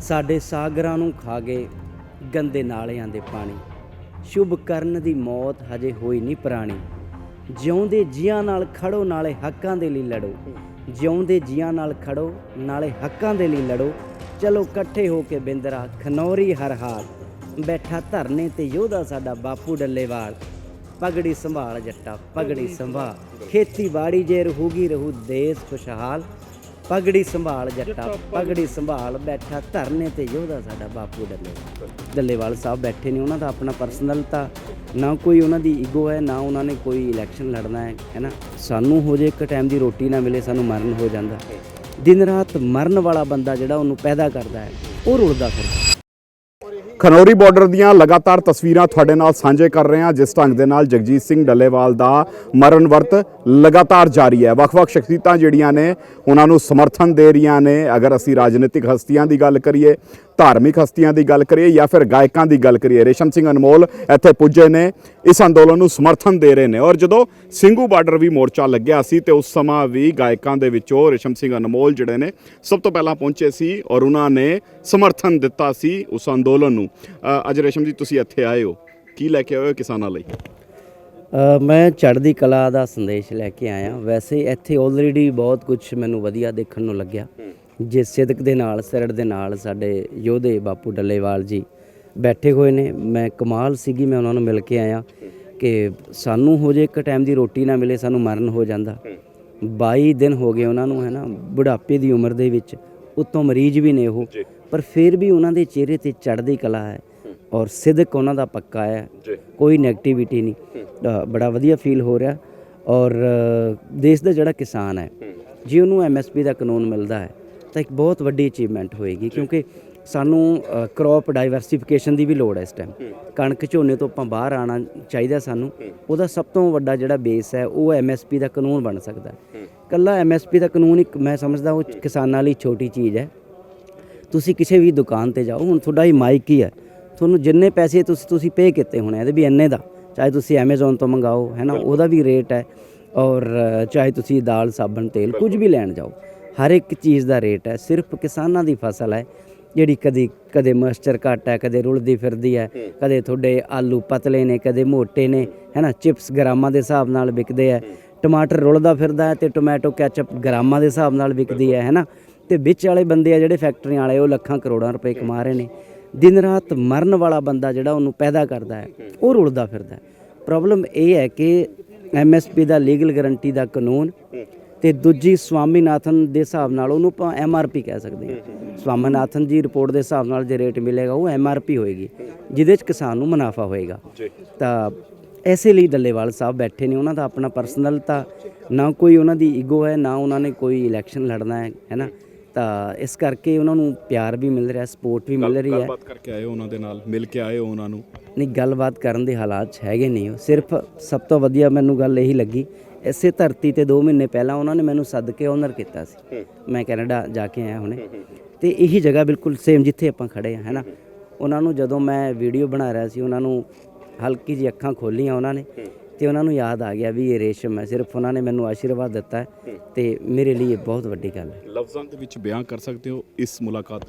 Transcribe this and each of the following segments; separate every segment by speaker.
Speaker 1: ਸਾਡੇ ਸਾਗਰਾਂ ਨੂੰ ਖਾ ਗਏ ਗੰਦੇ ਨਾਲਿਆਂ ਦੇ ਪਾਣੀ। ਸ਼ੁਭ ਕਰਨ ਦੀ ਮੌਤ ਹਜੇ ਹੋਈ ਨਹੀਂ ਪੁਰਾਣੀ। ਜਿਉਂਦੇ ਜੀਆਂ ਨਾਲ ਖੜੋ, ਨਾਲੇ ਹੱਕਾਂ ਦੇ ਲਈ ਲੜੋ। ਜਿਉਂਦੇ ਜੀਆਂ ਨਾਲ ਖੜੋ, ਨਾਲੇ ਹੱਕਾਂ ਦੇ ਲਈ ਲੜੋ। ਚਲੋ ਇਕੱਠੇ ਹੋ ਕੇ ਬਿੰਦਰਾ, ਖਨੌਰੀ ਹਰ ਹਾਲ। ਬੈਠਾ ਧਰਨੇ ਤੇ ਯੋਧਾ ਸਾਡਾ ਬਾਪੂ ਡੱਲੇਵਾਲ। ਪਗੜੀ ਸੰਭਾਲ ਜੱਟਾ, ਪਗੜੀ ਸੰਭਾਲ। ਖੇਤੀਬਾੜੀ ਜੇ ਰਹੂਗੀ, ਰਹੂ ਦੇਸ਼ ਖੁਸ਼ਹਾਲ। ਪਗੜੀ ਸੰਭਾਲ ਜੱਟਾ ਪਗੜੀ। ਸੰਭਾਲ ਬੈਠਾ ਧਰਨੇ ਤੇ ਯੋਧਾ ਸਾਡਾ ਬਾਪੂ ਡੱਲੇਵਾਲ ਡੱਲੇਵਾਲ ਸਾਹਿਬ ਬੈਠੇ ਨੇ ਉਹਨਾਂ ਦਾ ਆਪਣਾ ਪਰਸਨਲ ਤਾਂ ਨਾ ਕੋਈ ਉਹਨਾਂ ਦੀ ਈਗੋ ਹੈ ਨਾ ਉਹਨਾਂ ਨੇ ਕੋਈ ਇਲੈਕਸ਼ਨ ਲੜਨਾ ਹੈ ਹੈਨਾ ਸਾਨੂੰ ਹੋ ਜੇ ਇੱਕ ਟਾਈਮ ਦੀ ਰੋਟੀ ਨਾ ਮਿਲੇ ਸਾਨੂੰ ਮਰਨ ਹੋ ਜਾਂਦਾ। ਦਿਨ ਰਾਤ ਮਰਨ ਵਾਲਾ ਬੰਦਾ ਜਿਹੜਾ ਉਹਨੂੰ ਪੈਦਾ ਕਰਦਾ ਹੈ ਉਹ ਰੁਲਦਾ ਫਿਰਦਾ।
Speaker 2: ਖਨੌਰੀ ਬਾਰਡਰ ਦੀਆਂ ਲਗਾਤਾਰ ਤਸਵੀਰਾਂ ਤੁਹਾਡੇ ਨਾਲ ਸਾਂਝੇ ਕਰ ਰਹੇ ਹਾਂ, ਜਿਸ ਢੰਗ ਦੇ ਨਾਲ ਜਗਜੀਤ ਸਿੰਘ ਡੱਲੇਵਾਲ ਦਾ ਮਰਨ ਵਰਤ ਲਗਾਤਾਰ ਜਾਰੀ ਹੈ। ਵੱਖ-ਵੱਖ ਸ਼ਖਸੀਅਤਾਂ ਜਿਹੜੀਆਂ ਨੇ, ਉਹਨਾਂ ਨੂੰ ਸਮਰਥਨ ਦੇ ਰਹੀਆਂ ਨੇ। ਅਗਰ ਅਸੀਂ ਰਾਜਨੀਤਿਕ ਹਸਤੀਆਂ ਦੀ ਗੱਲ ਕਰੀਏ ਧਾਰਮਿਕ ਹਸਤੀਆਂ ਦੀ ਗੱਲ ਕਰੀਏ ਜਾਂ ਫਿਰ ਗਾਇਕਾਂ ਦੀ ਗੱਲ ਕਰੀਏ, ਰੇਸ਼ਮ ਸਿੰਘ ਅਨਮੋਲ ਇੱਥੇ ਪੁੱਜੇ ਨੇ, ਇਸ ਅੰਦੋਲਨ ਨੂੰ ਸਮਰਥਨ ਦੇ ਰਹੇ ਨੇ ਔਰ ਜਦੋਂ ਸਿੰਘੂ ਬਾਰਡਰ ਵੀ ਮੋਰਚਾ ਲੱਗਿਆ ਸੀ ਤੇ ਉਸ ਸਮਾਂ ਵੀ ਗਾਇਕਾਂ ਦੇ ਵਿੱਚੋਂ ਰੇਸ਼ਮ ਸਿੰਘ ਅਨਮੋਲ ਜਿਹੜੇ ਨੇ ਸਭ ਤੋਂ ਪਹਿਲਾਂ ਪਹੁੰਚੇ ਸੀ ਔਰ ਉਹਨਾਂ ਨੇ ਸਮਰਥਨ ਦਿੱਤਾ ਸੀ ਉਸ ਅੰਦੋਲਨ ਨੂੰ। ਅੱਜ ਰੇਸ਼ਮ ਜੀ ਤੁਸੀਂ ਇੱਥੇ ਆਏ ਹੋ। ਕੀ ਲੈ ਕੇ ਆਏ ਹੋ ਕਿਸਾਨਾਂ ਲਈ?
Speaker 1: ਮੈਂ ਚੜ੍ਹਦੀ ਕਲਾ ਦਾ ਸੰਦੇਸ਼ ਲੈ ਕੇ ਆਇਆ। ਵੈਸੇ ਇੱਥੇ ਆਲਰੇਡੀ ਬਹੁਤ ਕੁਝ ਮੈਨੂੰ ਵਧੀਆ ਦੇਖਣ ਨੂੰ ਲੱਗਿਆ। ਜੇ ਸਿਦਕ ਦੇ ਨਾਲ ਸਿਰੜ ਦੇ ਨਾਲ ਸਾਡੇ ਯੋਧੇ ਬਾਪੂ ਡੱਲੇਵਾਲ ਜੀ ਬੈਠੇ ਹੋਏ ਨੇ। ਮੈਂ ਕਮਾਲ ਸੀਗੀ ਮੈਂ ਉਹਨਾਂ ਨੂੰ ਮਿਲ ਕੇ ਆਇਆ ਕਿ ਸਾਨੂੰ ਹੋ ਜੇ ਇੱਕ ਟਾਈਮ ਦੀ ਰੋਟੀ ਨਾ ਮਿਲੇ ਸਾਨੂੰ ਮਰਨ ਹੋ ਜਾਂਦਾ। 22 ਦਿਨ ਹੋ ਗਏ ਉਹਨਾਂ ਨੂੰ ਹੈ ਨਾ ਬੁਢਾਪੇ ਦੀ ਉਮਰ ਦੇ ਵਿੱਚ। ਉਤੋਂ ਮਰੀਜ਼ ਵੀ ਨੇ ਉਹ ਪਰ ਫਿਰ ਵੀ ਉਹਨਾਂ ਦੇ ਚਿਹਰੇ ਤੇ ਚੜ੍ਹਦੀ ਕਲਾ ਹੈ ਔਰ ਸਿਦਕ ਉਹਨਾਂ ਦਾ ਪੱਕਾ ਹੈ। ਕੋਈ 네ਗੇਟਿਵਿਟੀ ਨਹੀਂ ਬੜਾ ਵਧੀਆ ਫੀਲ ਹੋ ਰਿਹਾ ਔਰ ਦੇਸ਼ ਦਾ ਜਿਹੜਾ ਕਿਸਾਨ ਹੈ ਜੇ ਉਹਨੂੰ ਐਮਐਸਪੀ ਦਾ ਕਾਨੂੰਨ ਮਿਲਦਾ ਹੈ ਤਾਂ ਇੱਕ ਬਹੁਤ ਵੱਡੀ ਅਚੀਵਮੈਂਟ ਹੋਏਗੀ ਕਿਉਂਕਿ ਸਾਨੂੰ ਕ੍ਰੌਪ ਡਾਈਵਰਸਿਫਿਕੇਸ਼ਨ ਦੀ ਵੀ ਲੋੜ ਹੈ ਇਸ ਟਾਈਮ ਕਣਕ ਝੋਨੇ ਤੋਂ ਆਪਾਂ ਬਾਹਰ ਆਣਾ ਚਾਹੀਦਾ ਸਾਨੂੰ ਉਹਦਾ ਸਭ ਤੋਂ ਵੱਡਾ ਜਿਹੜਾ ਬੇਸ ਹੈ ਉਹ ਐਮਐਸਪੀ ਦਾ ਕਾਨੂੰਨ ਬਣ ਸਕਦਾ। ਕੱਲਾ ਐਮਐਸਪੀ ਦਾ ਕਾਨੂੰਨ ਇੱਕ ਮੈਂ ਸਮਝਦਾ ਉਹ ਕਿਸਾਨਾਂ ਲਈ ਛੋਟੀ ਚੀਜ਼ ਹੈ। ਤੁਸੀਂ ਕਿਸੇ ਵੀ ਦੁਕਾਨ ਤੇ ਜਾਓ ਹੁਣ ਤੁਹਾਡਾ ਹੀ ਮਾਈਕ ਹੀ ਹੈ। ਤੁਹਾਨੂੰ ਜਿੰਨੇ ਪੈਸੇ ਤੁਸੀਂ ਤੁਸੀਂ ਪੇ ਕੀਤੇ ਹੋਣੇ ਇਹਦੇ ਵੀ ਇੰਨੇ ਦਾ। ਚਾਹੇ ਤੁਸੀਂ Amazon ਤੋਂ ਮੰਗਾਓ ਹੈ ਨਾ ਉਹਦਾ ਵੀ ਰੇਟ ਹੈ। ਔਰ ਚਾਹੇ ਤੁਸੀਂ ਦਾਲ ਸਾਬਣ ਤੇਲ ਕੁਝ ਵੀ ਲੈਣ ਜਾਓ। ਹਰ ਇੱਕ ਚੀਜ਼ ਦਾ ਰੇਟ ਹੈ ਸਿਰਫ ਕਿਸਾਨਾਂ ਦੀ ਫਸਲ ਹੈ ਜਿਹੜੀ ਕਦੀ ਕਦੇ ਮੋਇਸਚਰ ਘੱਟ ਹੈ ਕਦੇ ਰੁਲਦੀ ਫਿਰਦੀ ਹੈ ਕਦੇ ਤੁਹਾਡੇ ਆਲੂ ਪਤਲੇ ਨੇ ਕਦੇ ਮੋਟੇ ਨੇ ਹੈ ਨਾ ਚਿਪਸ ਗ੍ਰਾਮਾਂ ਦੇ ਹਿਸਾਬ ਨਾਲ ਵਿਕਦੇ ਹੈ ਟਮਾਟਰ ਰੁਲਦਾ ਫਿਰਦਾ ਹੈ ਤੇ ਟੋਮੈਟੋ ਕੈਚਅਪ ਗ੍ਰਾਮਾਂ ਦੇ ਹਿਸਾਬ ਨਾਲ ਵਿਕਦੀ ਹੈ ਹੈ ਨਾ ਤੇ ਵਿੱਚ ਵਾਲੇ ਬੰਦੇ ਆ ਜਿਹੜੇ ਫੈਕਟਰੀਆਂ ਵਾਲੇ ਉਹ ਲੱਖਾਂ ਕਰੋੜਾਂ ਰੁਪਏ ਕਮਾ ਰਹੇ ਨੇ। ਦਿਨ ਰਾਤ ਮਰਨ ਵਾਲਾ ਬੰਦਾ ਜਿਹੜਾ ਉਹਨੂੰ ਪੈਦਾ ਕਰਦਾ ਹੈ ਉਹ ਰੁਲਦਾ ਫਿਰਦਾ ਹੈ। ਪ੍ਰੋਬਲਮ ਇਹ ਹੈ ਕਿ ਐਮਐਸਪੀ ਦਾ ਲੀਗਲ ਗਾਰੰਟੀ ਦਾ ਕਾਨੂੰਨ ਤੇ ਦੂਜੀ ਸਵਾਮੀਨਾਥਨ ਦੇ ਹਿਸਾਬ ਨਾਲ ਉਹਨੂੰ ਆਪਾਂ ਐਮਆਰਪੀ ਕਹਿ ਸਕਦੇ ਹਾਂ। ਸਵਾਮੀਨਾਥਨ ਜੀ ਰਿਪੋਰਟ ਦੇ ਹਿਸਾਬ ਨਾਲ ਜੇ ਰੇਟ ਮਿਲੇਗਾ ਉਹ ਐਮਆਰਪੀ ਹੋਏਗੀ ਜਿਹਦੇ ਚ ਕਿਸਾਨ ਨੂੰ ਮੁਨਾਫਾ ਹੋਏਗਾ। ਤਾਂ ਐਸੇ ਲਈ ਡੱਲੇਵਾਲ ਸਾਹਿਬ ਬੈਠੇ ਨੇ ਉਹਨਾਂ ਦਾ ਆਪਣਾ ਪਰਸਨਲ ਤਾਂ ਨਾ ਕੋਈ ਉਹਨਾਂ ਦੀ ਈਗੋ ਹੈ ਨਾ ਉਹਨਾਂ ਨੇ ਕੋਈ ਇਲੈਕਸ਼ਨ ਲੜਨਾ ਹੈ ਹੈਨਾ ਤਾਂ ਇਸ ਕਰਕੇ ਉਹਨਾਂ ਨੂੰ ਪਿਆਰ ਵੀ ਮਿਲ ਰਿਹਾ ਸਪੋਰਟ ਵੀ ਮਿਲ ਰਹੀ ਹੈ।
Speaker 2: ਗੱਲਬਾਤ ਕਰਕੇ ਆਏ ਹੋ ਉਹਨਾਂ ਦੇ ਨਾਲ ਮਿਲ ਕੇ ਆਏ ਹੋ ਉਹਨਾਂ ਨੂੰ?
Speaker 1: ਨਹੀਂ ਗੱਲਬਾਤ ਕਰਨ ਦੇ ਹਾਲਾਤ 'ਚ ਹੈਗੇ ਨਹੀਂ ਉਹ। ਸਿਰਫ ਸਭ ਤੋਂ ਵਧੀਆ ਮੈਨੂੰ ਗੱਲ ਇਹੀ ਲੱਗੀ ਇਸੇ ਧਰਤੀ ਤੇ 2 ਮਹੀਨੇ ਪਹਿਲਾਂ ਉਹਨਾਂ ਨੇ ਮੈਨੂੰ ਸੱਦ ਕੇ ਓਨਰ ਕੀਤਾ ਸੀ। ਮੈਂ ਕੈਨੇਡਾ ਜਾ ਕੇ ਆਇਆ ਹੁਣੇ। ਤੇ ਇਹੀ ਜਗ੍ਹਾ ਬਿਲਕੁਲ ਸੇਮ ਜਿੱਥੇ ਆਪਾਂ ਖੜੇ ਆ ਹੈਨਾ? ਉਹਨਾਂ ਨੂੰ ਜਦੋਂ ਮੈਂ ਵੀਡੀਓ ਬਣਾ ਰਿਹਾ ਸੀ ਉਹਨਾਂ ਨੂੰ ਹਲਕੀ ਜਿਹੀ ਅੱਖਾਂ ਖੋਲੀਆਂ ਉਹਨਾਂ ਨੇ। ਤੇ ਉਹਨਾਂ ਨੂੰ ਯਾਦ ਆ ਗਿਆ ਵੀ ਇਹ ਰੇਸ਼ਮ ਹੈ ਸਿਰਫ ਉਹਨਾਂ ਨੇ ਮੈਨੂੰ ਆਸ਼ੀਰਵਾਦ ਦਿੱਤਾ ਤੇ ਮੇਰੇ ਲਈ ਇਹ ਬਹੁਤ ਵੱਡੀ ਗੱਲ ਹੈ।
Speaker 2: ਲਫ਼ਜ਼ਾਂ ਦੇ ਵਿੱਚ ਬਿਆਨ ਕਰ ਸਕਦੇ ਹੋ ਇਸ ਮੁਲਾਕਾਤ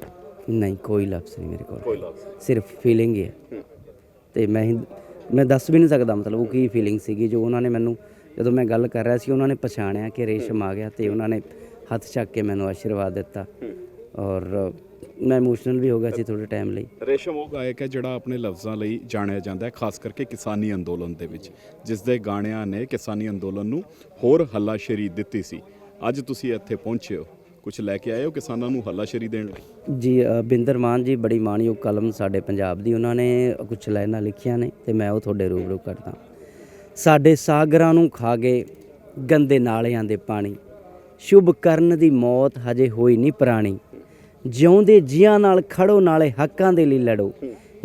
Speaker 1: ਨਹੀਂ ਕੋਈ ਲਫ਼ਜ਼ ਨਹੀਂ ਮੇਰੇ ਕੋਲ।
Speaker 2: ਕੋਈ ਲਫ਼ਜ਼
Speaker 1: ਸਿਰਫ ਫੀਲਿੰਗ ਹੀ ਹੈ। ਤੇ ਮੈਂ ਮੈਂ ਦੱਸ ਵੀ ਨਹੀਂ ਸਕਦਾ ਮਤਲਬ ਉਹ ਕੀ ਫੀਲਿੰਗ ਸੀਗੀ ਜੋ ਉਹਨਾਂ ਨੇ ਮੈਨੂੰ ਜਦੋਂ ਮੈਂ ਗੱਲ ਕਰ ਰਿਹਾ ਸੀ ਉਹਨਾਂ ਨੇ ਪਛਾਣਿਆ ਕਿ ਰੇਸ਼ਮ ਆ ਗਿਆ ਤੇ ਉਹਨਾਂ ਨੇ ਹੱਥ ਚੱਕ ਕੇ ਮੈਨੂੰ ਆਸ਼ੀਰਵਾਦ ਦਿੱਤਾ। ਔਰ ਮੈਂ ਇਮੋਸ਼ਨਲ ਵੀ ਹੋ ਗਿਆ ਸੀ ਥੋੜੇ ਟਾਈਮ ਲਈ।
Speaker 2: ਰੇਸ਼ਮ ਉਹ ਗਾਇਕ ਹੈ ਜਿਹੜਾ ਆਪਣੇ ਲਫ਼ਜ਼ਾਂ ਲਈ ਜਾਣਿਆ ਜਾਂਦਾ ਹੈ ਖਾਸ ਕਰਕੇ ਕਿਸਾਨੀ ਅੰਦੋਲਨ ਦੇ ਵਿੱਚ ਜਿਸ ਦੇ ਗਾਣਿਆਂ ਨੇ ਕਿਸਾਨੀ ਅੰਦੋਲਨ ਨੂੰ ਹੋਰ ਹੱਲਾਸ਼ੇਰੀ ਦਿੱਤੀ ਸੀ। ਅੱਜ ਤੁਸੀਂ ਇੱਥੇ ਪਹੁੰਚੇ ਹੋ। ਕੁਝ ਲੈ ਕੇ ਆਏ ਹੋ ਕਿਸਾਨਾਂ ਨੂੰ ਹੱਲਾਸ਼ੇਰੀ ਦੇਣ ਲਈ?
Speaker 1: ਜੀ ਬਿੰਦਰ ਮਾਨ ਜੀ ਬੜੀ ਮਾਣਯੋਗ ਕਲਮ ਸਾਡੇ ਪੰਜਾਬ ਦੀ ਉਹਨਾਂ ਨੇ ਕੁਝ ਲਾਈਨਾਂ ਲਿਖੀਆਂ ਨੇ ਤੇ ਮੈਂ ਉਹ ਤੁਹਾਡੇ ਰੂਬਰੂ ਕਰਦਾ ਸਾਡੇ ਸਾਗਰਾਂ ਨੂੰ ਖਾ ਗਏ ਗੰਦੇ ਨਾਲਿਆਂ ਦੇ ਪਾਣੀ। ਸ਼ੁਭ ਕਰਨ ਦੀ ਮੌਤ ਹਜੇ ਹੋਈ ਨਹੀਂ ਪੁਰਾਣੀ। ਜਿਉਂਦੇ ਜੀਆਂ ਨਾਲ ਖੜੋ, ਨਾਲੇ ਹੱਕਾਂ ਦੇ ਲਈ ਲੜੋ।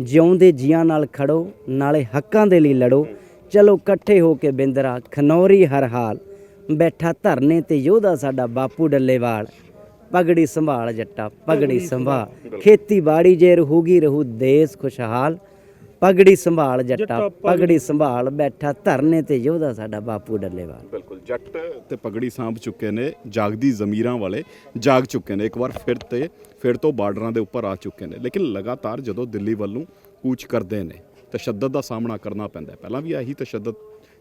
Speaker 1: ਜਿਉਂਦੇ ਜੀਆਂ ਨਾਲ ਖੜੋ, ਨਾਲੇ ਹੱਕਾਂ ਦੇ ਲਈ ਲੜੋ। ਚਲੋ ਇਕੱਠੇ ਹੋ ਕੇ ਬਿੰਦਰਾ, ਖਨੌਰੀ ਹਰ ਹਾਲ। ਬੈਠਾ ਧਰਨੇ ਤੇ ਯੋਧਾ ਸਾਡਾ ਬਾਪੂ ਡੱਲੇਵਾਲ। ਪਗੜੀ ਸੰਭਾਲ ਜੱਟਾ, ਪਗੜੀ ਸੰਭਾਲ। ਖੇਤੀਬਾੜੀ ਜੇ ਰਹੂਗੀ, ਰਹੂ ਦੇਸ਼ ਖੁਸ਼ਹਾਲ। ਪਗੜੀ ਸੰਭਾਲ ਜੱਟਾ ਪਗੜੀ। ਸੰਭਾਲ ਬੈਠਾ ਧਰਨੇ ਤੇ ਯੋਧਾ ਸਾਡਾ ਬਾਪੂ ਡੱਲੇਵਾਲ।
Speaker 2: ਬਿਲਕੁਲ ਜੱਟ ਤੇ ਪਗੜੀ ਸਾਂਭ ਚੁੱਕੇ ਨੇ ਜਾਗਦੀ ਜ਼ਮੀਰਾਂ ਵਾਲੇ ਜਾਗ ਚੁੱਕੇ ਨੇ ਇੱਕ ਵਾਰ ਫਿਰ ਤੇ ਫਿਰ ਤੋਂ ਬਾਰਡਰਾਂ ਦੇ ਉੱਪਰ ਆ ਚੁੱਕੇ ਨੇ ਲੇਕਿਨ ਲਗਾਤਾਰ ਜਦੋਂ ਦਿੱਲੀ ਵੱਲੋਂ ਕੂਚ ਕਰਦੇ ਨੇ ਤਸ਼ੱਦਦ ਦਾ ਸਾਹਮਣਾ ਕਰਨਾ ਪੈਂਦਾ ਪਹਿਲਾਂ ਵੀ ਆਹੀ ਤਸ਼ੱਦਦ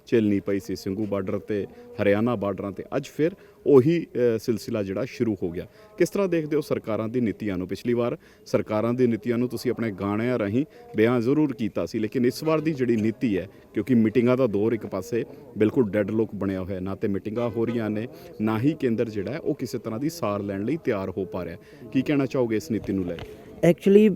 Speaker 2: ਝੇਲਣੀ ਪਈ ਸੀ ਸਿੰਘੂ ਬਾਰਡਰ ਤੇ, ਹਰਿਆਣਾ ਬਾਰਡਰਾਂ ਤੇ। ਅੱਜ ਫਿਰ ਉਹੀ ਸਿਲਸਿਲਾ ਜਿਹੜਾ ਸ਼ੁਰੂ ਹੋ ਗਿਆ। ਕਿਸ ਤਰ੍ਹਾਂ ਦੇਖਦੇ ਹੋ ਸਰਕਾਰਾਂ ਦੀ ਨੀਤੀਆਂ ਨੂੰ? ਪਿਛਲੀ ਵਾਰ ਸਰਕਾਰਾਂ ਦੀ ਨੀਤੀਆਂ ਨੂੰ ਤੁਸੀਂ ਆਪਣੇ ਗਾਣਿਆਂ ਰਾਹੀਂ ਬਿਆਨ ਜ਼ਰੂਰ ਕੀਤਾ ਸੀ, ਲੇਕਿਨ ਇਸ ਵਾਰ ਦੀ ਜਿਹੜੀ ਨੀਤੀ ਹੈ, ਕਿਉਂਕਿ ਮੀਟਿੰਗਾਂ ਦਾ ਦੌਰ ਇੱਕ ਪਾਸੇ ਬਿਲਕੁਲ ਡੈਡ ਲੋਕ ਬਣਿਆ ਹੋਇਆ, ਨਾ ਤੇ ਮੀਟਿੰਗਾਂ ਹੋ ਰਹੀਆਂ ਨੇ, ਨਾ ਹੀ ਕੇਂਦਰ ਜਿਹੜਾ ਉਹ ਕਿਸੇ ਤਰ੍ਹਾਂ ਦੀ ਸਾਰ ਲੈਣ ਲਈ ਤਿਆਰ ਹੋ ਪਾ ਰਿਹਾ। ਕੀ ਕਹਿਣਾ ਚਾਹੋਗੇ ਇਸ ਨੀਤੀ ਨੂੰ ਲੈ ਕੇ?
Speaker 1: ਐਕਚੁਅਲੀ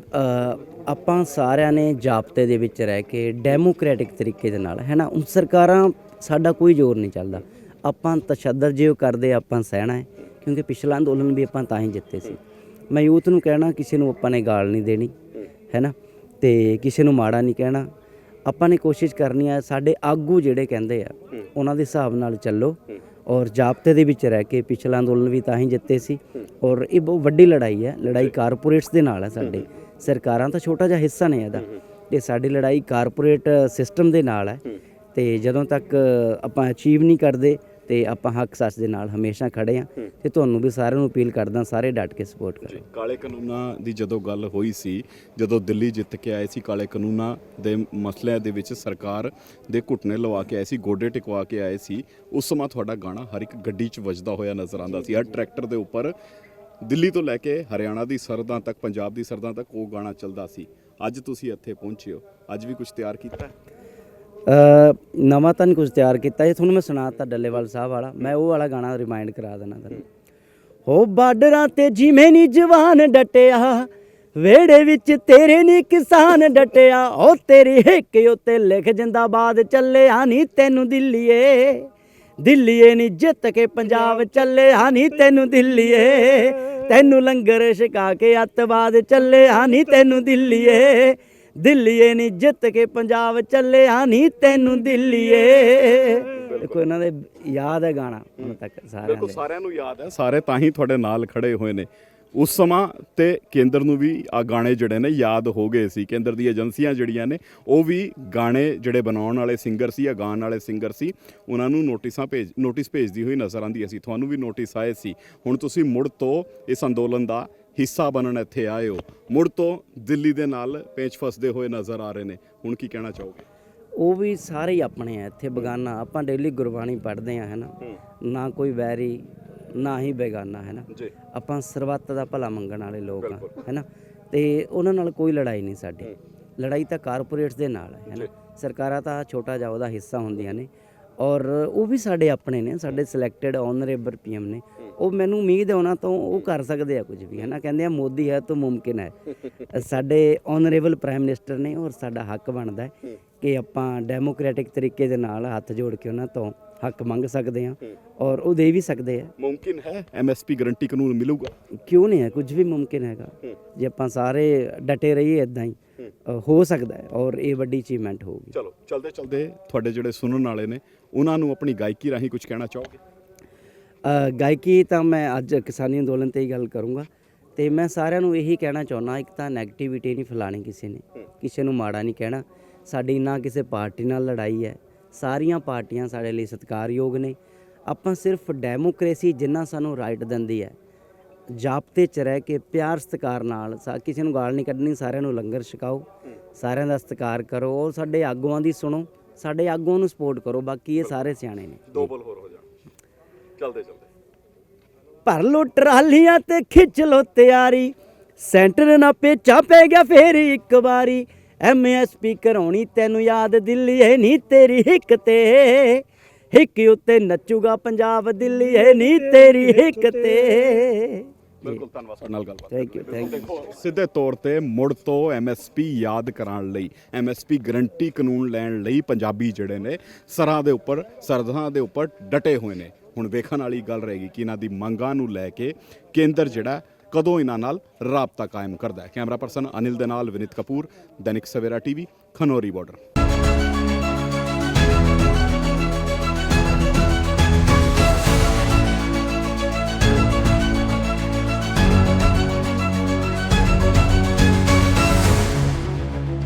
Speaker 1: ਆਪਾਂ ਸਾਰਿਆਂ ਨੇ ਜਾਬਤੇ ਦੇ ਵਿੱਚ ਰਹਿ ਕੇ ਡੈਮੋਕ੍ਰੈਟਿਕ ਤਰੀਕੇ ਦੇ ਨਾਲ ਹੈ ਨਾ? ਹੁਣ ਸਰਕਾਰਾਂ ਸਾਡਾ ਕੋਈ ਜ਼ੋਰ ਨਹੀਂ ਚੱਲਦਾ। ਆਪਾਂ ਤਸ਼ੱਦਦ ਜੇ ਉਹ ਕਰਦੇ ਆਪਾਂ ਸਹਿਣਾ ਹੈ। ਕਿਉਂਕਿ ਪਿਛਲਾ ਅੰਦੋਲਨ ਵੀ ਆਪਾਂ ਤਾਂ ਹੀ ਜਿੱਤੇ ਸੀ। ਮੈਂ ਯੂਥ ਨੂੰ ਕਹਿਣਾ ਕਿਸੇ ਨੂੰ ਆਪਾਂ ਨੇ ਗਾਲ ਨਹੀਂ ਦੇਣੀ ਹੈ ਨਾ? ਤੇ ਕਿਸੇ ਨੂੰ ਮਾੜਾ ਨਹੀਂ ਕਹਿਣਾ। ਆਪਾਂ ਨੇ ਕੋਸ਼ਿਸ਼ ਕਰਨੀ ਹੈ ਸਾਡੇ ਆਗੂ ਜਿਹੜੇ ਕਹਿੰਦੇ ਆ ਉਹਨਾਂ ਦੇ ਹਿਸਾਬ ਨਾਲ ਚੱਲੋ। ਔਰ ਜਾਬਤੇ ਦੇ ਵਿੱਚ ਰਹਿ ਕੇ ਪਿਛਲਾ ਅੰਦੋਲਨ ਵੀ ਤਾਂ ਹੀ ਜਿੱਤੇ ਸੀ। ਔਰ ਇਹ ਬਹੁਤ ਵੱਡੀ ਲੜਾਈ ਹੈ। ਲੜਾਈ ਕਾਰਪੋਰੇਟਸ ਦੇ ਨਾਲ ਹੈ ਸਾਡੇ। ਸਰਕਾਰਾਂ ਤਾਂ ਛੋਟਾ ਜਿਹਾ ਹਿੱਸਾ ਨੇ ਇਹਦਾ। ਇਹ ਸਾਡੀ ਲੜਾਈ ਕਾਰਪੋਰੇਟ ਸਿਸਟਮ ਦੇ ਨਾਲ ਹੈ। ਤੇ ਜਦੋਂ ਤੱਕ ਆਪਾਂ ਅਚੀਵ ਨਹੀਂ ਕਰਦੇ ਤੇ ਆਪਾਂ ਹੱਕ ਸੱਚ ਦੇ ਨਾਲ ਹਮੇਸ਼ਾ ਖੜੇ ਆ ਤੇ ਤੁਹਾਨੂੰ ਵੀ ਸਾਰਿਆਂ ਨੂੰ ਅਪੀਲ ਕਰਦਾ ਸਾਰੇ ਡਟ ਕੇ ਸਪੋਰਟ ਕਰੋ।
Speaker 2: ਕਾਲੇ ਕਾਨੂੰਨਾਂ ਦੀ ਜਦੋਂ ਗੱਲ ਹੋਈ ਸੀ ਜਦੋਂ ਦਿੱਲੀ ਜਿੱਤ ਕੇ ਆਏ ਸੀ ਕਾਲੇ ਕਾਨੂੰਨਾਂ ਦੇ ਮਸਲਿਆਂ ਦੇ ਵਿੱਚ ਸਰਕਾਰ ਦੇ ਘੁੱਟਨੇ ਲਵਾ ਕੇ ਆਏ ਸੀ ਗੋਡੇ ਟਿਕਵਾ ਕੇ ਆਏ ਸੀ ਉਸ ਸਮਾਂ ਤੁਹਾਡਾ ਗਾਣਾ ਹਰ ਇੱਕ ਗੱਡੀ 'ਚ ਵੱਜਦਾ ਹੋਇਆ ਨਜ਼ਰ ਆਉਂਦਾ ਸੀ। ਹਰ ਟਰੈਕਟਰ ਦੇ ਉੱਪਰ ਦਿੱਲੀ ਤੋਂ ਲੈ ਕੇ ਹਰਿਆਣਾ ਦੀ ਸਰਹੱਦਾਂ ਤੱਕ ਪੰਜਾਬ ਦੀ ਸਰਹੱਦਾਂ ਤੱਕ ਉਹ ਗਾਣਾ ਚੱਲਦਾ ਸੀ। ਅੱਜ ਤੁਸੀਂ ਇੱਥੇ ਪਹੁੰਚੇ ਹੋ। ਅੱਜ ਵੀ ਕੁਝ ਤਿਆਰ ਕੀਤਾ?
Speaker 1: ਨਵਾਂ ਤਾਂ ਨਹੀਂ ਕੁਝ ਤਿਆਰ ਕੀਤਾ ਇਹ ਤੁਹਾਨੂੰ ਮੈਂ ਸੁਣਾਤਾ ਡੱਲੇਵਾਲ ਸਾਹਿਬ ਵਾਲਾ। ਮੈਂ ਉਹ ਵਾਲਾ ਗਾਣਾ ਰਿਮਾਈਂਡ ਕਰਾ ਦੇਣਾ ਤੁਹਾਨੂੰ ਹੋ ਬਾਰਡਰਾਂ ਤੇ ਜਿਵੇਂ ਨੀ ਜਵਾਨ ਡਟਿਆ ਵੇੜੇ ਵਿੱਚ ਤੇਰੇ ਨੀ ਕਿਸਾਨ ਡਟਿਆ। ਉਹ ਤੇਰੀ ਹਿੱਕ ਉੱਤੇ ਲਿਖ ਜਿੰਦਾਬਾਦ ਚੱਲਿਆ ਨੀ ਤੈਨੂੰ ਦਿੱਲੀਏ। ਦਿੱਲੀਏ ਨੀ ਜਿੱਤ ਕੇ ਪੰਜਾਬ ਚੱਲਿਆ ਨੀ ਤੈਨੂੰ ਦਿੱਲੀਏ। ਤੈਨੂੰ ਲੰਗਰ ਛਕਾ ਕੇ ਅੱਤਵਾਦ ਚੱਲਿਆ ਨੀ ਤੈਨੂੰ ਦਿੱਲੀਏ। ਦਿੱਲੀਏ ਨੀ ਜਿੱਤ ਕੇ ਪੰਜਾਬ ਚੱਲਿਆ ਨੀ ਤੈਨੂੰ ਦਿੱਲੀਏ। ਦੇਖੋ ਇਹਨਾਂ ਦੇ ਯਾਦ ਹੈ ਗਾਣਾ ਹੁਣ ਤੱਕ ਸਾਰਿਆਂ
Speaker 2: ਬਿਲਕੁਲ
Speaker 1: ਦੇ।
Speaker 2: ਸਾਰਿਆਂ ਨੂੰ ਯਾਦ ਹੈ ਸਾਰੇ ਤਾਂ ਹੀ ਤੁਹਾਡੇ ਨਾਲ ਖੜੇ ਹੋਏ ਨੇ। ਉਸ ਸਮਾਂ ਤੇ ਕੇਂਦਰ ਨੂੰ ਵੀ ਆ ਗਾਣੇ ਜਿਹੜੇ ਨੇ ਯਾਦ ਹੋ ਗਏ ਸੀ। ਕੇਂਦਰ ਦੀ ਏਜੰਸੀਆਂ ਜਿਹੜੀਆਂ ਨੇ ਉਹ ਵੀ ਗਾਣੇ ਜਿਹੜੇ ਬਣਾਉਣ ਵਾਲੇ ਸਿੰਗਰ ਸੀ ਜਾਂ ਗਾਣ ਵਾਲੇ ਸਿੰਗਰ ਸੀ ਉਹਨਾਂ ਨੂੰ ਨੋਟਿਸਾਂ ਭੇਜ ਨੋਟਿਸ ਭੇਜਦੀ ਹੋਈ ਨਜ਼ਰ ਆਉਂਦੀ ਸੀ। ਤੁਹਾਨੂੰ ਵੀ ਨੋਟਿਸ ਆਏ ਸੀ। ਹੁਣ ਤੁਸੀਂ ਮੁੜ ਤੋਂ ਇਸ ਅੰਦੋਲਨ ਦਾ ਹਿੱਸਾ ਬਣਨ ਇੱਥੇ ਆਏ ਹੋ। ਮੁੜ ਤੋਂ ਦਿੱਲੀ ਦੇ ਨਾਲ ਪੇਚ ਫਸਦੇ ਹੋਏ ਨਜ਼ਰ ਆ ਰਹੇ ਨੇ। ਹੁਣ ਕੀ ਕਹਿਣਾ ਚਾਹੋਗੇ?
Speaker 1: ਉਹ ਵੀ ਸਾਰੇ ਹੀ ਆਪਣੇ ਆ ਇੱਥੇ ਬਗਾਨਾ। ਆਪਾਂ ਡੇਲੀ ਗੁਰਬਾਣੀ ਪੜ੍ਹਦੇ ਆ ਹੈਨਾ? ਨਾ ਕੋਈ ਵੈਰੀ ਨਾ ਹੀ ਬੇਗਾਨਾ ਹੈਨਾ?
Speaker 2: ਜੀ।
Speaker 1: ਆਪਾਂ ਸਰਬੱਤ ਦਾ ਭਲਾ ਮੰਗਣ ਵਾਲੇ ਲੋਕ ਆ ਹੈਨਾ? ਤੇ ਉਹਨਾਂ ਨਾਲ ਕੋਈ ਲੜਾਈ ਨਹੀਂ ਸਾਡੀ। ਲੜਾਈ ਤਾਂ ਕਾਰਪੋਰੇਟਸ ਦੇ ਨਾਲ ਹੈ ਹੈਨਾ? ਸਰਕਾਰਾਂ ਤਾਂ ਛੋਟਾ ਜਿਹਾ ਉਹਦਾ ਹਿੱਸਾ ਹੁੰਦੀਆਂ ਨੇ। ਔਰ ਉਹ ਵੀ ਸਾਡੇ ਆਪਣੇ ਨੇ ਸਾਡੇ ਸਿਲੈਕਟਡ ਆਨਰੇਬਲ ਪੀਐਮ ਨੇ। ਉਹ ਮੈਨੂੰ ਉਮੀਦ ਹੈ ਉਹਨਾਂ ਤੋਂ ਉਹ ਕਰ ਸਕਦੇ ਆ ਕੁਝ ਵੀ ਹੈਨਾ? ਕਹਿੰਦੇ ਆ ਮੋਦੀ ਹੈ ਤਾਂ ਮੁਮਕਿਨ ਹੈ। ਸਾਡੇ ਆਨਰੇਬਲ ਪ੍ਰਾਈਮ ਮਿਨਿਸਟਰ ਨੇ ਔਰ ਸਾਡਾ ਹੱਕ ਬਣਦਾ ਹੈ ਕਿ ਆਪਾਂ ਡੈਮੋਕ੍ਰੈਟਿਕ ਤਰੀਕੇ ਦੇ ਨਾਲ ਹੱਥ ਜੋੜ ਕੇ ਉਹਨਾਂ ਤੋਂ ਹੱਕ ਮੰਗ ਸਕਦੇ ਹਾਂ ਔਰ ਉਹ ਦੇ ਵੀ ਸਕਦੇ ਆ।
Speaker 2: ਮੁਮਕਿਨ ਹੈ? ਐਮਐਸਪੀ ਗਰੰਟੀ ਕਾਨੂੰਨ ਮਿਲੂਗਾ?
Speaker 1: ਕਿਉਂ ਨਹੀਂ ਹੈ? ਕੁਝ ਵੀ ਮੁਮਕਿਨ ਹੈਗਾ। ਜੇ ਆਪਾਂ ਸਾਰੇ ਡਟੇ ਰਹੀਏ ਇਦਾਂ ਹੀ ਹੋ ਸਕਦਾ ਹੈ ਔਰ ਇਹ ਵੱਡੀ ਅਚੀਵਮੈਂਟ ਹੋਊਗੀ।
Speaker 2: ਚਲੋ ਚਲਦੇ ਚਲਦੇ ਤੁਹਾਡੇ ਜਿਹੜੇ ਸੁਣਨ ਵਾਲੇ ਨੇ ਉਹਨਾਂ ਨੂੰ ਆਪਣੀ ਗਾਇਕੀ ਰਾਹੀਂ ਕੁਝ ਕਹਿਣਾ ਚਾਹੋਗੇ?
Speaker 1: ਗਾਇਕੀ ਤਾਂ ਮੈਂ ਅੱਜ ਕਿਸਾਨੀ ਅੰਦੋਲਨ ਤੇ ਹੀ ਗੱਲ ਕਰੂੰਗਾ। ਤੇ ਮੈਂ ਸਾਰਿਆਂ ਨੂੰ ਇਹੀ ਕਹਿਣਾ ਚਾਹੁੰਦਾ ਇੱਕ ਤਾਂ 네ਗੇਟਿਵਿਟੀ ਨਹੀਂ ਫੈਲਾਣੀ ਕਿਸੇ ਨੇ। ਕਿਸੇ ਨੂੰ ਮਾੜਾ ਨਹੀਂ ਕਹਿਣਾ। ਸਾਡੀ ਨਾ ਕਿਸੇ ਪਾਰਟੀ ਨਾਲ ਲੜਾਈ ਹੈ। ਸਾਰੀਆਂ ਪਾਰਟੀਆਂ ਸਾਡੇ ਲਈ ਸਤਿਕਾਰਯੋਗ ਨੇ। ਆਪਾਂ ਸਿਰਫ ਡੈਮੋਕ੍ਰੇਸੀ ਜਿੰਨਾ ਸਾਨੂੰ ਰਾਈਟ ਦਿੰਦੀ ਹੈ ਜਾਬਤੇ ਚ ਰਹਿ ਕੇ ਪਿਆਰ ਸਤਿਕਾਰ ਨਾਲ ਸਾ- ਕਿਸੇ ਨੂੰ ਗਾਲ ਨਹੀਂ ਕੱਢਣੀ ਸਾਰਿਆਂ ਨੂੰ ਲੰਗਰ ਛਕਾਓ। ਸਾਰਿਆਂ ਦਾ ਸਤਿਕਾਰ ਕਰੋ। ਸਾਡੇ ਆਗੂਆਂ ਦੀ ਸੁਣੋ। ਸਾਡੇ ਆਗੂਆਂ ਨੂੰ ਸਪੋਰਟ ਕਰੋ। ਬਾਕੀ ਇਹ ਸਾਰੇ ਸਿਆਣੇ ਨੇ।
Speaker 2: ਦੋ ਬੋਲ ਹੋਰ ਹੋ ਜਾਣ। ਚਲਦੇ ਚਲਦੇ।
Speaker 1: ਭਰ ਲੋ ਟਰਾਲੀਆਂ ਤੇ ਖਿੱਚ ਲੋ ਤਿਆਰੀ। ਸੈਂਟਰ ਨਾ ਪੇਚਾ ਪੈ ਗਿਆ ਫੇਰ ਇੱਕ ਵਾਰੀ। ਐਮਐਸਪੀ ਕਰਾਉਣੀ ਤੈਨੂੰ ਯਾਦ ਦਿੱਲੀ ਏ ਨਹੀਂ ਤੇਰੀ ਹਿੱਕ ਤੇ। ਹਿੱਕ ਉੱਤੇ ਨੱਚੂਗਾ ਪੰਜਾਬ ਦਿੱਲੀ ਏ ਨਹੀਂ ਤੇਰੀ ਹਿੱਕ ਤੇ।
Speaker 2: ਬਿਲਕੁਲ ਧੰਨਵਾਦ ਸਾਡੇ ਨਾਲ ਗੱਲਬਾਤ
Speaker 1: ਥੈਂਕ ਯੂ ਥੈਂਕ ਯੂ
Speaker 2: ਸਿੱਧੇ ਤੌਰ ਤੇ ਮੁੜ ਤੋਂ ਐਮਐਸਪੀ ਯਾਦ ਕਰਾਉਣ ਲਈ ਐਮਐਸਪੀ ਗਰੰਟੀ ਕਾਨੂੰਨ ਲੈਣ ਲਈ ਪੰਜਾਬੀ ਜਿਹੜੇ ਨੇ ਸਰਾਂ ਦੇ ਉੱਪਰ ਸਰਦਾਂ ਦੇ ਉੱਪਰ ਡਟੇ ਹੋਏ ਨੇ। ਹੁਣ ਵੇਖਣ ਵਾਲੀ ਗੱਲ ਰਹੇਗੀ ਕਿ ਇਹਨਾਂ ਦੀ ਮੰਗਾਂ ਨੂੰ ਲੈ ਕੇ ਕੇਂਦਰ ਜਿਹੜਾ ਕਦੋਂ ਇਹਨਾਂ ਨਾਲ ਰਾਬਤਾ ਕਾਇਮ ਕਰਦਾ ਹੈ। ਕੈਮਰਾ ਪਰਸਨ ਅਨਿਲ ਦੇ ਨਾਲ ਵਿਨਿਤ ਕਪੂਰ, ਦੈਨਿਕ ਸਵੇਰਾ ਟੀਵੀ, ਖਨੋਰੀ ਬਾਰਡਰ।